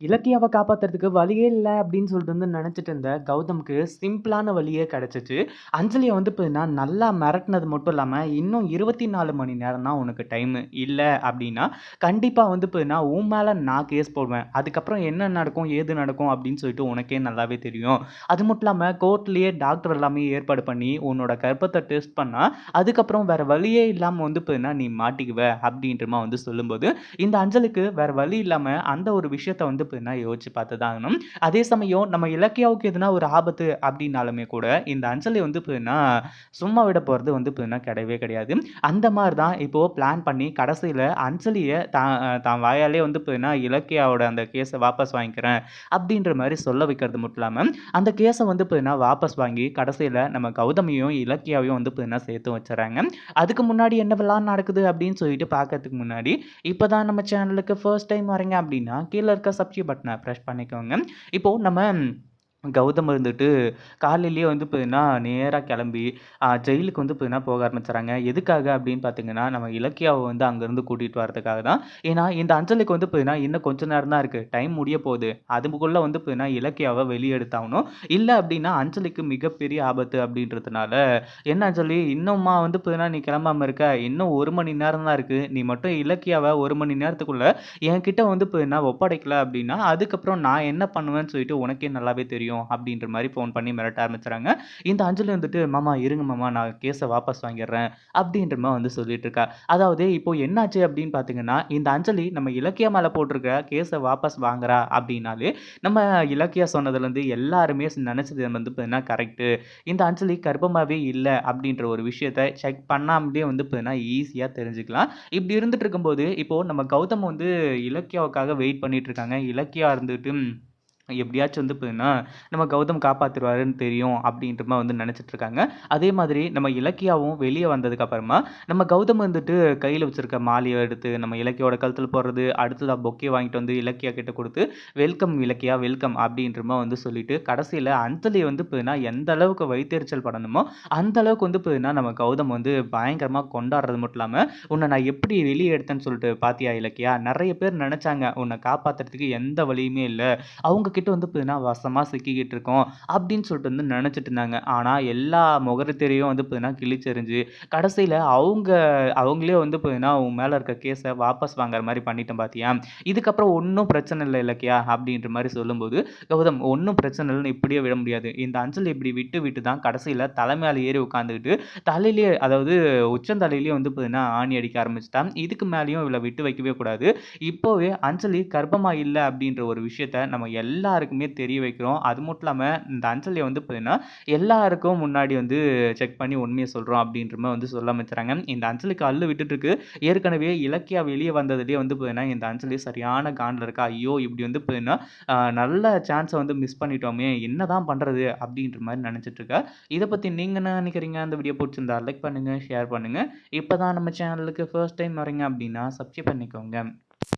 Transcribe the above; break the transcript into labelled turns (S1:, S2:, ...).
S1: இலக்கியாவை காப்பாற்றுறதுக்கு வழியே இல்லை அப்படின்னு சொல்லிட்டு வந்து நினச்சிட்டு இருந்த கௌதம்க்கு சிம்பிளான வழியே கிடச்சிச்சு அஞ்சலியை வந்து பார்த்தீங்கன்னா, நல்லா மிரட்டினது மட்டும் இல்லாமல் இன்னும் 24 மணி நேரம் தான் உனக்கு டைமு. இல்லை அப்படின்னா, கண்டிப்பாக வந்து பார்த்தீங்கன்னா, உன் மேலே நான் கேஸ் போடுவேன். அதுக்கப்புறம் என்ன நடக்கும், ஏது நடக்கும் அப்படின்னு சொல்லிட்டு உனக்கே நல்லாவே தெரியும். அது மட்டும் இல்லாமல் கோர்ட்லேயே டாக்டர் எல்லாமே ஏற்பாடு பண்ணி, உன்னோட கர்ப்பத்தை டெஸ்ட் பண்ணால் அதுக்கப்புறம் வேறு வழியே இல்லாமல் வந்து பார்த்தீங்கன்னா, நீ மாட்டிக்குவ அப்படின்றமா வந்து சொல்லும்போது, இந்த அஞ்சலுக்கு வேறு வழி இல்லாமல் அந்த ஒரு விஷயத்தை வந்து பார்த்தீங்கன்னா, யோசிச்சு பார்த்து தான் ஆகணும். அதே சமயம் நம்ம இலக்கியாவுக்கு எதுனா ஒரு ஆபத்து அப்படின்னாலுமே கூட, இந்த அஞ்சலி வந்து பார்த்தீங்கன்னா, சும்மா விட போகிறது வந்து பார்த்தீங்கன்னா கிடையவே கிடையாது. அந்த மாதிரி தான் இப்போது பிளான் பண்ணி கடைசியில் அஞ்சலியை தான் தான் வாயாலே வந்து பார்த்தீங்கன்னா, இலக்கியாவோட அந்த கேஸை வாபஸ் வாங்கிக்கிறேன் அப்படின்ற மாதிரி சொல்ல வைக்கிறது மட்டும் இல்லாமல் அந்த கேஸை வந்து பார்த்தீங்கன்னா, வாபஸ் வாங்கி கடைசியில் நம்ம கௌதமியும், இலக்கியாவையும் வந்து பார்த்தீங்கன்னா சேர்த்து வச்சுறாங்க அதுக்கு முன்னாடி என்னவெல்லாம் நடக்குது அப்படின்னு சொல்லிட்டு பார்க்கறதுக்கு முன்னாடி, இப்போ தான் நம்ம சேனலுக்கு ஃபர்ஸ்ட் டைம் வரீங்க அப்படின்னா, கீழே இருக்க சப்ஸ்கிரைப் பட்டனை ப்ரெஸ் பண்ணிக்கோங்க. இப்போ நம்ம கௌதம் இருந்துட்டு காலையிலேயே வந்து பார்த்தீங்கன்னா, நேராக கிளம்பி ஜெயிலுக்கு வந்து பார்த்தீங்கன்னா போக ஆரம்பிச்சுறாங்க எதுக்காக அப்படின்னு பார்த்தீங்கன்னா, நம்ம இலக்கியாவை வந்து அங்கேருந்து கூட்டிகிட்டு வரதுக்காக தான். ஏன்னா, இந்த அஞ்சலிக்கு வந்து பார்த்தீங்கன்னா, இன்னும் கொஞ்ச நேரம் தான் இருக்குது டைம் முடிய போகுது. அதுக்குள்ளே வந்து பார்த்தீங்கன்னா, இலக்கியாவை வெளியெடுத்தாகணும் இல்லை அப்படின்னா, அஞ்சலிக்கு மிகப்பெரிய ஆபத்து அப்படின்றதுனால, "என்ன அஞ்சலி இன்னும்மா வந்து பார்த்தீங்கன்னா, நீ கிளம்பாமல் இருக்க? இன்னும் ஒரு மணி நேரம் தான் இருக்குது நீ மட்டும் இலக்கியாவை ஒரு மணி நேரத்துக்குள்ளே என்கிட்ட வந்து பார்த்தீங்கன்னா ஒப்படைக்கல அப்படின்னா, அதுக்கப்புறம் நான் என்ன பண்ணுவேன்னு சொல்லிட்டு உனக்கே நல்லாவே தெரியும்." அப்படின்ற மாதிரி ஃபோன் பண்ணி மிரட்ட ஆரம்பிச்சுறாங்க இந்த அஞ்சலி வந்துட்டு, "மாமா இருங்க மாமா, நான் கேஸை வாபஸ் வாங்கிடுறேன் அப்படின்ற மாதிரி வந்து சொல்லிட்டு இருக்கா. அதாவது இப்போ என்னாச்சு அப்படின்னு பார்த்தீங்கன்னா, இந்த அஞ்சலி நம்ம இலக்கியா மேலே போட்டிருக்க கேஸை வாபஸ் வாங்குறா அப்படின்னாலே, நம்ம இலக்கியா சொன்னதுலேருந்து எல்லாருமே நினச்சது வந்து பார்த்தீங்கன்னா கரெக்ட்டு. இந்த அஞ்சலி கர்ப்பமாகவே இல்லை அப்படின்ற ஒரு விஷயத்த செக் பண்ணாமலே வந்து பார்த்தீங்கன்னா, ஈஸியாக தெரிஞ்சுக்கலாம். இப்படி இருந்துட்டு இருக்கும்போது, இப்போது நம்ம கௌதம் வந்து இலக்கியாவுக்காக வெயிட் பண்ணிட்டு இருக்காங்க. இலக்கியா இருந்துட்டு எப்படியாச்சும் வந்து பார்த்தீங்கன்னா, நம்ம கௌதம் காப்பாற்றுவாருன்னு தெரியும் அப்படின்ற மாதிரி வந்து நெனச்சுட்டு இருக்காங்க. அதே மாதிரி நம்ம இலக்கியாவும் வெளியே வந்ததுக்கப்புறமா நம்ம கௌதம் வந்துட்டு கையில் வச்சுருக்க மாலையை எடுத்து நம்ம இலக்கியோட கழுத்தில் போடுறது, அடுத்ததாக பொக்கே வாங்கிட்டு வந்து இலக்கியா கிட்ட கொடுத்து "வெல்கம் இலக்கியா, வெல்கம்" அப்படின்ற மாதிரி வந்து சொல்லிட்டு, கடைசியில் அஞ்சலிய வந்து பார்த்தீங்கன்னா, எந்த அளவுக்கு வயித்தெரிச்சல் படணுமோ, அந்த அளவுக்கு வந்து பார்த்தீங்கன்னா, நம்ம கௌதம் வந்து பயங்கரமாக கொண்டாடுறது மட்டும் இல்லாமல் உன்னை நான் எப்படி வெளியே எடுத்தேன்னு சொல்லிட்டு பார்த்தியா இலக்கியா? நிறைய பேர் நினச்சாங்க உன்னை காப்பாத்துறதுக்கு எந்த வழியுமே இல்லை அவங்க நம்மக்கிட்ட வந்து பார்த்தீங்கன்னா, வசமாக சிக்கிக்கிட்டு இருக்கோம்." அப்படின்னு சொல்லிட்டு வந்து நினச்சிட்டு இருந்தாங்க. ஆனால் எல்லா முகரத்திரையும் வந்து பார்த்தீங்கன்னா கிழிச்செறிஞ்சு, கடைசியில் அவங்க அவங்களே வந்து பார்த்தீங்கன்னா, அவங்க மேலே இருக்க கேஸை வாபஸ் வாங்குற மாதிரி பண்ணிட்டேன் பார்த்தியா? இதுக்கப்புறம் ஒன்றும் பிரச்சனை இல்லை இலக்கியா." அப்படின்ற மாதிரி சொல்லும்போது, கௌதம் ஒன்றும் பிரச்சனை இல்லைன்னு இப்படியே விட முடியாது. இந்த அஞ்சலி இப்படி விட்டு விட்டு தான் கடைசியில் தலை ஏறி உட்காந்துக்கிட்டு, தலையிலேயே அதாவது உச்சந்தலையிலேயே வந்து பார்த்தீங்கன்னா, ஆணி அடிக்க ஆரம்பிச்சிட்டான் இதுக்கு மேலேயும் இவளை விட்டு வைக்கவே கூடாது. இப்போவே அஞ்சலி கர்ப்பமாக இல்லை அப்படின்ற ஒரு விஷயத்த நம்ம எல்லாருக்குமே தெரிய வைக்கிறோம். அது மட்டும் இல்லாமல் இந்த அஞ்சலிய வந்து பார்த்தீங்கன்னா, எல்லாருக்கும் முன்னாடி வந்து செக் பண்ணி உண்மையை சொல்கிறோம் அப்படின்ற மாதிரி வந்து சொல்ல ஆரம்பிச்சுர்றாங்க. இந்த அஞ்சலிக்கு அல்லு விட்டுட்டு இருக்கு. ஏற்கனவே இலக்கியா வெளியே வந்ததுலேயே வந்து பார்த்தீங்கன்னா, இந்த அஞ்சலி சரியான காண்டில் இருக்கா. "ஐயோ! இப்படி வந்து பார்த்தீங்கன்னா, நல்ல சான்ஸை வந்து மிஸ் பண்ணிட்டோமே! என்னதான் பண்ணுறது அப்படின்ற மாதிரி நினச்சிட்ருக்கா இருக்கா. பற்றி நீங்கள் என்ன நினைக்கிறீங்க அந்த வீடியோ பிடிச்சிருந்தா லைக் பண்ணுங்கள் ஷேர் பண்ணுங்கள் இப்போ தான் நம்ம சேனலுக்கு ஃபர்ஸ்ட் டைம் வரீங்க அப்படின்னா, சப்ஸ்கிரைப் பண்ணிக்கோங்க.